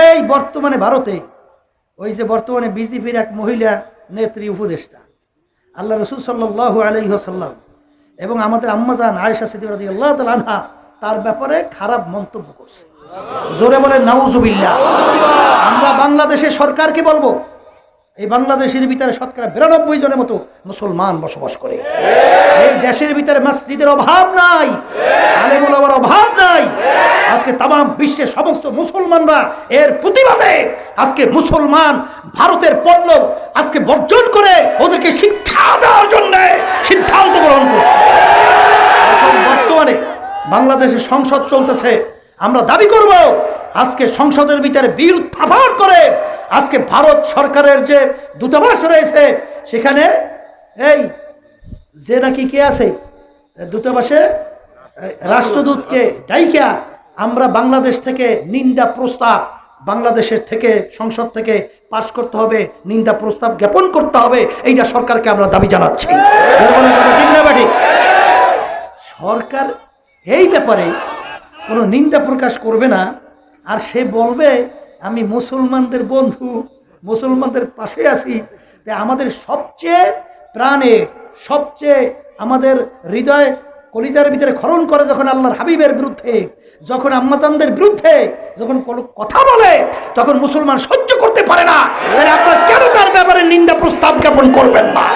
এই বর্তমানে ভারতে, ওই যে বর্তমানে বিজেপির এক মহিলা নেত্রী উপদেষ্টা, আল্লাহ রসুল সাল্লাহ আলহিহাসাল্লাম এবং আমাদের আম্মাজান আয়েশা সিদ্দিক আল্লাহ আনহা তার ব্যাপারে খারাপ মন্তব্য করছে। জোরে বলে নাউজুবিল্লা আমরা বাংলাদেশের সরকারকে বলব এই বাংলাদেশের ভিতরে শতকরা বিরানব্বই জনের মতো মুসলমান বসবাস করে। এই দেশের ভিতরে মসজিদের অভাব নাই, আলেমুল অভাব নাই। আজকে তাম বিশ্বের সমস্ত মুসলমানরা এর প্রতিবাদে আজকে মুসলমান ভারতের পণ্য আজকে বর্জন করে ওদেরকে শিক্ষা দেওয়ার জন্য সিদ্ধান্ত গ্রহণ করছে। বর্তমানে বাংলাদেশের সংসদ চলতেছে। আমরা দাবি করব আজকে সংসদের ভিতরে বিল উত্থাপন করে আজকে ভারত সরকারের যে দূতাবাস রয়েছে, সেখানে এই যে নাকি কে আছে, দূতাবাসে রাষ্ট্রদূতকে ডাইকা আমরা বাংলাদেশ থেকে নিন্দা প্রস্তাব, বাংলাদেশের থেকে সংসদ থেকে পাশ করতে হবে, নিন্দা প্রস্তাব জ্ঞাপন করতে হবে, এইটা সরকারকে আমরা দাবি জানাচ্ছি। সরকার এই ব্যাপারে কোনো নিন্দা প্রকাশ করবে না। আর সে বলবে, আমি মুসলমানদের বন্ধু, মুসলমানদের পাশে আছি। তাই আমাদের সবচেয়ে প্রাণের, সবচেয়ে আমাদের হৃদয় কলিজার ভিতরে খরণ করে যখন আল্লাহর হাবিবের বিরুদ্ধে, যখন আম্মাজানদের বিরুদ্ধে যখন কোনো কথা বলে, তখন মুসলমান সহ্য করতে পারে না। তাহলে আপনার কেন তার ব্যাপারে নিন্দা প্রস্তাব জ্ঞাপন করবেন না?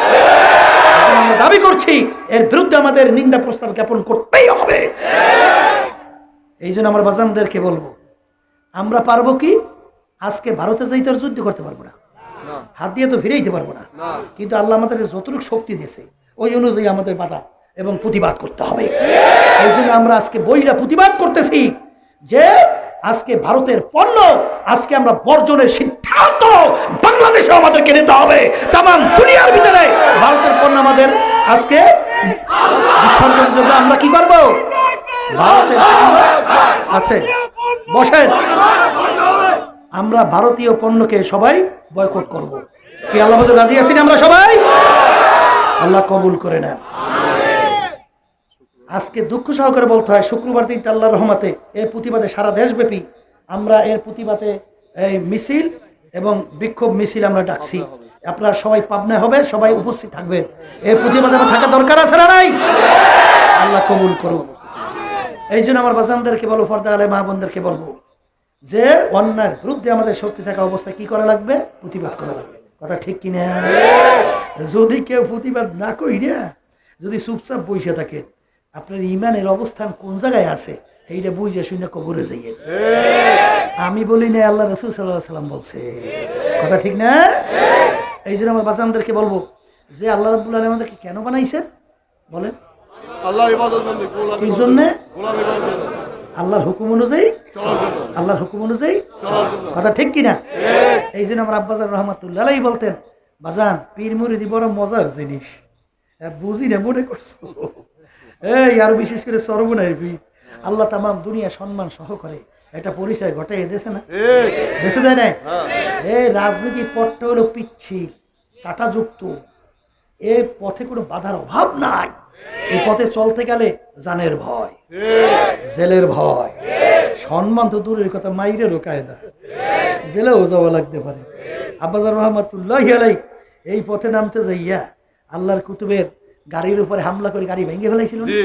আমরা দাবি করছি, এর বিরুদ্ধে আমাদের নিন্দা প্রস্তাব জ্ঞাপন করতেই হবে। এই জন্য আমার বাজানদেরকে বলব আমরা পারব কি? আজকে ভারতে যাই তো আর যুদ্ধ করতে পারব না। হাত দিয়ে তো ফিরেইতে পারব না। কিন্তু আল্লাহ আমাদের যতটুকু শক্তি দিয়েছে ওই অনুযায়ী আমাদের বাধা এবং প্রতিবাদ করতে হবে। এই জন্য আমরা আজকে বইরা প্রতিবাদ করতেছি যে আজকে ভারতের পণ্য আজকে আমরা বর্জনের সিদ্ধান্ত বাংলাদেশে আমাদেরকে নিতে হবে। তাম দুনিয়ার ভিতরে ভারতের পণ্য আমাদের আজকে বিসর্জনের জন্য আমরা কি করব ভারতের আছে। বসেন। আমরা ভারতীয় পণ্যকে সবাই বয়কট করব। কি আল্লাহ রাজি আছি আমরা সবাই? আল্লাহ কবুল করে নেন। আজকে দুঃখ সহকারে বলতে হয়, শুক্রবার দিন আল্লাহর রহমাতে এর প্রতিবাদে সারা দেশব্যাপী আমরা এর প্রতিবাদে এই মিছিল এবং বিক্ষোভ মিছিল আমরা ডাকছি। আপনারা সবাই পাবনায় হবে, সবাই উপস্থিত থাকবেন। এর প্রতিবাদে আমার থাকা দরকার আছে না নাই? আল্লাহ কবুল করুন এই জন্য আমার বাজানদেরকে বলব পর্দা আলে মা বোনদেরকে বলব, যে অন্যায়ের বিরুদ্ধে আমাদের শক্তি থাকা অবস্থায় কি করা লাগবে? প্রতিবাদ করা লাগবে। কথা ঠিক কিনা যদি কেউ প্রতিবাদ না কইরা যদি চুপচাপ বসে থাকেন আপনার ইমানের অবস্থান কোন জায়গায় আছে? এইটা বুঝে শুনে কবরে যাইয়েন। আমি বলি না আল্লাহ রসুল সাল্লাহ সাল্লাম বলছে। কথা ঠিক না? এই জন্য আমার বাচ্চাদেরকে বলব, যে আল্লাহ রাবুল আলম আমাদেরকে কেন বানাইছেন? বলেন। কি জন্যে আল্লাহর হুকুম অনুযায়ী আল্লাহর হুকুম অনুযায়ী কথা ঠিক কিনা? এই জন্য আমার আব্বাজান রহমাতুল্লাহ বলতেন বাজান পীর মুরিদি বড় মজার জিনিস। হ্যাঁ, বুঝি না মনে করছ? এই আরও বিশেষ করে সর্বনায়ের পীর। আল্লাহ তামাম দুনিয়া সম্মান সহ করে একটা পরিচয় ঘটাই দেশে না? দেশে দেয় না এই রাজনীতি পথটা হলো পিচ্ছিল কাটাযুক্ত এ পথে কোনো বাধার অভাব নাই। এই পথে চলতে গেলে জানের ভয় জেলের ভয় সম্মান তো দূরের কথা মাইরেরও কায়দা জেলেও যাওয়া লাগতে পারে। আব্বাজার রহমতুল্লাহ আলাই এই পথে নামতে যাইয়া আল্লাহর কুতুবের গাড়ির উপরে হামলা করে গাড়ি ভেঙে? জি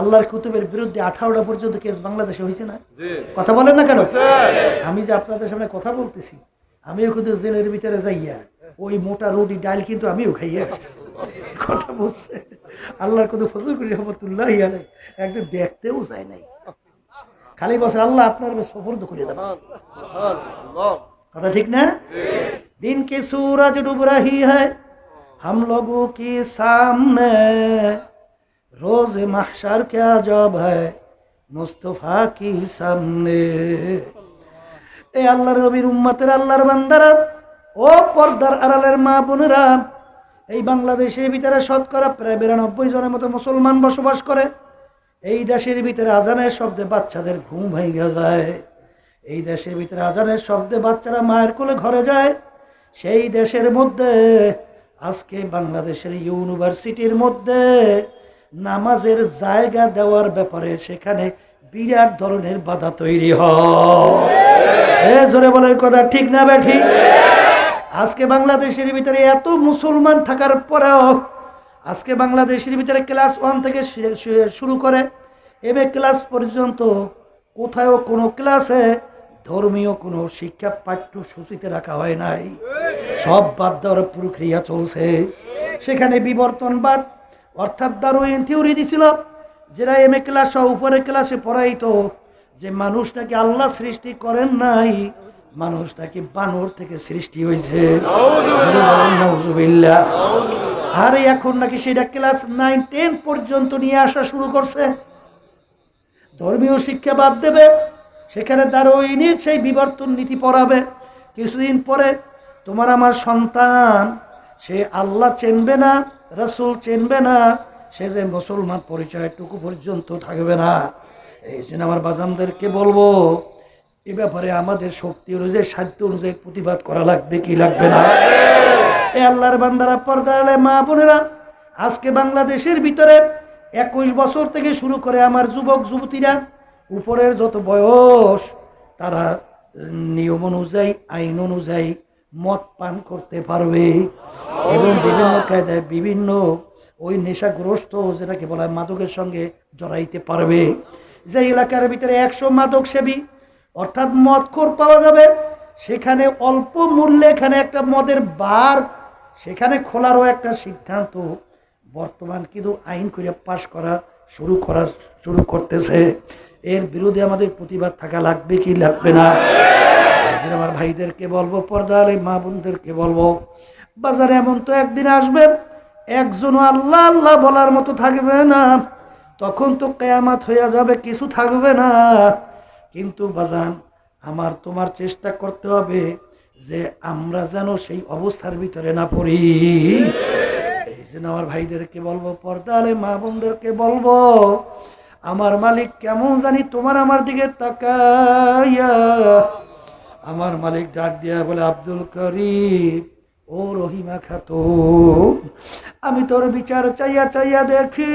আল্লাহর কুতুবের বিরুদ্ধে আঠারোটা পর্যন্ত কেস বাংলাদেশে হয়েছে না? কথা বলেন না কেন? আমি যে আপনাদের সামনে কথা বলতেছি আমিও কিন্তু জেলের ভিতরে যাইয়া ওই মোটা রুটি ডাল কিন্তু আমিও খাইয়া আসছি। কথা বলছে আল্লাহর কত ফজল করি রহমতুল্লাহ আলাই একদিন দেখতেও যায় নাই খালি বছর আল্লাহ আপনার সফর করে দেবেন আল্লাহ কথা ঠিক না दिन के सूरज डूब रही है हम लोगों के सामने रोज महशर क्या जब है मुस्तफा की सामने এ আল্লাহর নবীর উম্মতের আল্লাহর বান্দারা ও পর্দার আড়ালের মা বোনেরা এই বাংলাদেশের ভিতরে শতকরা প্রায় বিরানব্বই জনের মতো মুসলমান বসবাস করে। এই দেশের ভিতরে আজানের শব্দে বাচ্চাদের ঘুম ভেঙে যায়। এই দেশের ভিতরে আজানের শব্দে বাচ্চারা মায়ের কোলে ঘরে যায়। সেই দেশের মধ্যে, আজকে বাংলাদেশের ইউনিভার্সিটির মধ্যে নামাজের জায়গা দেওয়ার ব্যাপারে সেখানে বিরাট ধরনের বাধা তৈরি হয়। জোরে বলার কথা ঠিক না বে ঠিক? আজকে বাংলাদেশের ভিতরে এত মুসলমান থাকার পরেও আজকে বাংলাদেশের ভিতরে ক্লাস ওয়ান থেকে শুরু করে এম ক্লাস পর্যন্ত কোথাও কোনো ক্লাসে ধর্মীয় কোনো শিক্ষা পাঠ্যসূচিতে রাখা হয় নাই। সব বাদ দেওয়ার প্রক্রিয়া চলছে। সেখানে বিবর্তনবাদ, অর্থাৎ দারুইন থিওরি দিছিল যেটা এম এ ক্লাস উপরের ক্লাসে পড়াইতো যে মানুষ নাকি আল্লাহ সৃষ্টি করেন নাই মানুষ নাকি বানর থেকে সৃষ্টি হয়েছে। আর এখন নাকি সেটা ক্লাস নাইন, টেন পর্যন্ত নিয়ে আসা শুরু করছে। ধর্মীয় শিক্ষা বাদ দেবে, সেখানে দারুইনের সেই বিবর্তন নীতি পড়াবে। কিছুদিন পরে তোমার আমার সন্তান, সে আল্লাহ চেনবে না, রসুল চেনবে না, সে যে মুসলমান পরিচয়টুকু পর্যন্ত থাকবে না। এই জন্য আমার বাজানদেরকে বলব এ ব্যাপারে আমাদের শক্তি অনুযায়ী, সাধ্য অনুযায়ী প্রতিবাদ করা লাগবে, কি লাগবে না? এ আল্লাহর বান্দারা পর্দা আলে মা বোনেরা, আজকে বাংলাদেশের ভিতরে একুশ বছর থেকে শুরু করে আমার যুবক, যুবতীরা, উপরের যত বয়স, তারা নিয়ম অনুযায়ী, আইন অনুযায়ী মদ পান করতে পারবে। এবং বিভিন্ন কায়দায় বিভিন্ন ওই নেশাগ্রস্ত যেটাকে বলা হয়, মাদকের সঙ্গে জড়াইতে পারবে। যে এলাকার ভিতরে একশো মাদক সেবী অর্থাৎ মদখোর পাওয়া যাবে। সেখানে অল্প মূল্যে এখানে একটা মদের বার, সেখানে খোলারও একটা সিদ্ধান্ত বর্তমান কিন্তু আইন করে পাশ করা শুরু করা, শুরু করতেছে। এর বিরুদ্ধে আমাদের প্রতিবাদ থাকা লাগবে কি লাগবে না? এই আমার ভাইদেরকে বলব পর্দা আলে মা বোনদেরকে বলব, বাজারে এমন তো একদিন আসবেন একজনও আল্লাহ আল্লাহ বলার মতো থাকবে না। তখন তো কেয়ামাত হয়ে যাবে, কিছু থাকবে না। কিন্তু বাজান, আমার তোমার চেষ্টা করতে হবে যে আমরা যেন সেই অবস্থার ভিতরে না পড়ি। এই জন্য আমার ভাইদেরকে বলব, পর্দালে মা বোনদেরকে বলব, আমার মালিক কেমন জানি তোমার আমার দিকে তাকাইয়া, আমার মালিক ডাক দিয়া বলে, আব্দুল করিম, ও রহিমা খাতুন, আমি তোর বিচার চাইয়া চাইয়া দেখি।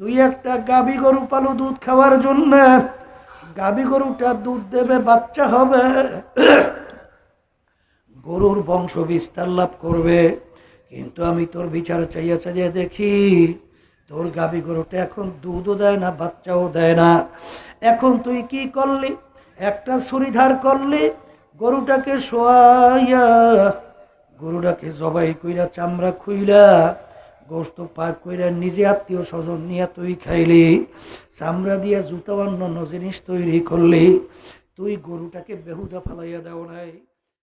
তুই একটা গাবি গরু পালু দুধ খাওয়ার জন্য। গাবি গরুটা দুধ দেবে, বাচ্চা হবে। গরুর বংশ বিস্তার লাভ করবে। কিন্তু আমি তোর বিচার চাইয়া চাইয়া দেখি, তোর গাবি গরুটা এখন দুধও দেয় না, বাচ্চাও দেয় না। এখন তুই কি করলি? একটা ছুরি ধার করলি, গরুটাকে শোয়াইয়া, গরুটাকে জবাই কইরা চামড়া খুইলা গোস্ত পাক কইরা নিজে আত্মীয় স্বজন নিয়ে তুই খাইলি, চামড়া দিয়া জুতা অন্যান্য জিনিস তৈরি করলি, তুই গরুটাকে বেহুদা ফালাইয়া দেও নাই।